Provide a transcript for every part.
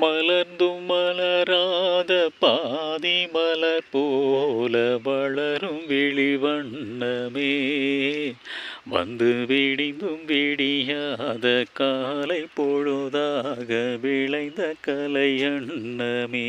மலர்ந்தும் மலராத பாதி மலர் போல வளரும் விழிவண்ணமே. வந்து விடிந்தும் விடியாத காலை பொழுதாக விளைந்த கலையண்ணமே.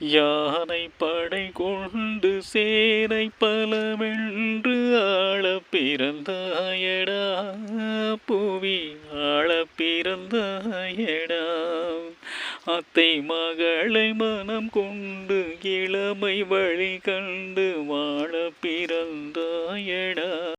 யானை படை கொண்டு சேனை பலவென்று ஆள பிறந்தாயடா. புவி ஆள பிறந்தாயடா. அத்தை மகளை மனம் கொண்டு இளமை வழி கண்டு வாழ பிறந்தாயடா.